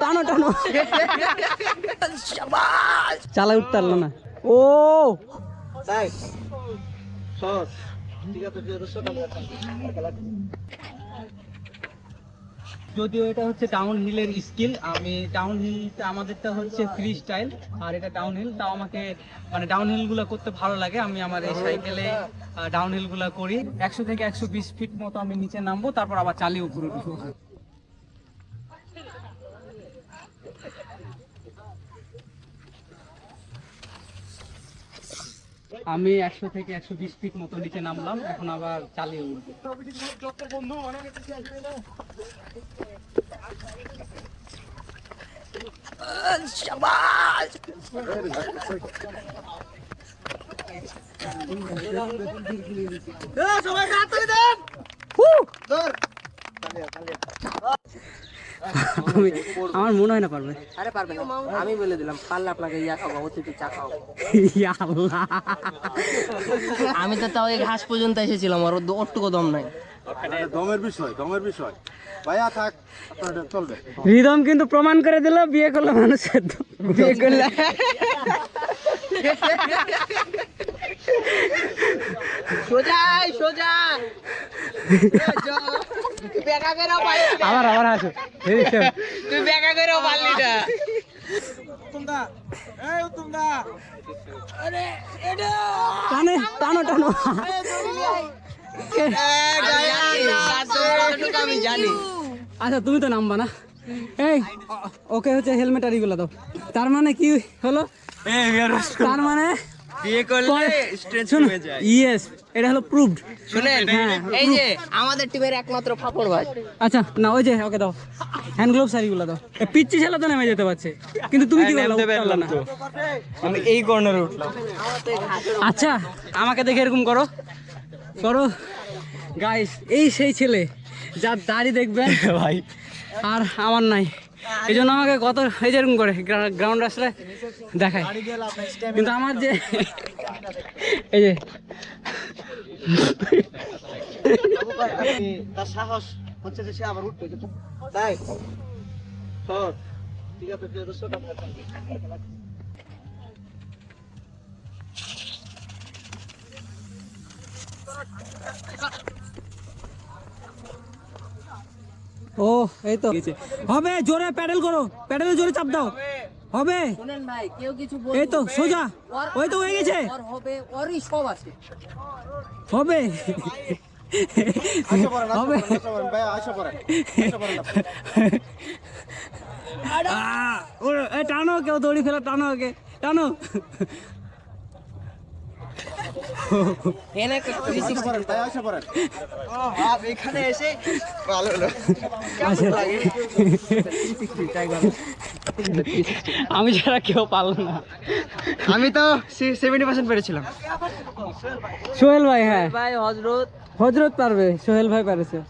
টানো চালাই উঠতে পারল না। ও। ঠিক আছে যদিও এটা হচ্ছে ডাউন হিলের স্কিল আমি ডাউন হিলটা আমাদেরটা হচ্ছে ফ্রি স্টাইল আর এটা ডাউন হিল তাও আমাকে মানে ডাউন হিলগুলো করতে ভালো লাগে, আমি আমার এই সাইকেলে ডাউন হিলগুলো করি। একশো থেকে একশো বিশ ফিট মতো আমি নিচে নামবো, তারপর আবার চালিয়ে উপরে উঠবো। আমি একশো থেকে একশো বিশ ফিট মতো নিচে নামলাম এখন আবার চালিয়ে উঠবো। আমি আমার মনে হয় না পারবে। আরে পারবে না। আমি বলে দিলাম পারলে আপনাকে ইয়া খাব অতিথি চা খাও ইয়া আল্লাহ। আমি তো তাও এই ঘাস পর্যন্ত এসেছিলাম আর ওটুকু দম নাই। দমের বিষয় দমের বিষয়। ভাইয়া থাক চলবে। রিদম কিন্তু প্রমাণ করে দিল বিয়ে করলে মানুষের বিয়ে করলে। সোজা সোজা বেকা করে আবার আবার আসো তুই বেকা করে পারলি না। টানে টানো টানো। আমি জানি। আচ্ছা তুমি তো নামবা না। এই ওকে হচ্ছে হেলমেট আর দাও। তার মানে কি হলো? তার মানে বিয়ে করলে স্ট্রেঞ্জ শোনো ইয়েস এটা হলো প্রুভড শুনেন? হ্যাঁ, এই যে আমাদের টিমের একমাত্র ফাপড় ভাই। আচ্ছা না ওই যে ওকে দাও। হ্যান্ড গ্লোভস আর এগুলো দাও। পিচ্ছি ছেলে তো নেমে যেতে পারছে। কিন্তু তুমি কি বলো উঠতে না। আমি এই কর্নারে উঠলাম। আচ্ছা আমাকে দেখে এরকম করো। করো। গাইস এই সেই ছেলে যার দাড়ি দেখবেন ভাই। আর আমার নাই। এই জন্য আমাকে কত এই যে এরকম করে গ্রাউন্ড আসলে দেখায়। কিন্তু আমার যে এই যে তার সাহস হচ্ছে যে সে আবার উঠবে তাই? ঠিক আছে এটা ছোট করে থাক। ও এই তো। হবে জোরে প্যাডেল করো। প্যাডেলে জোরে চাপ দাও। হবে। শুনেন ভাই কেউ কিছু এই তো সোজা। ওই তো হয়ে গেছে। ওর হবে ওরই সব আছে। হবে। হবে। এই টানো কেউ দড়ি ফেলা টানো ওকে। টানো এনে আসা পড়েন, ভাইয়া, আসা পড়েন। এখানে এসে ভালো হলো। আচ্ছা। আমি ছাড়া কেউ পারল না। আমি তো সেভেন্টি পার্সেন্ট পেরেছিলাম। সোহেল ভাই হ্যাঁ। ভাই হজরত। হজরত পারবে সোহেল ভাই পারেছে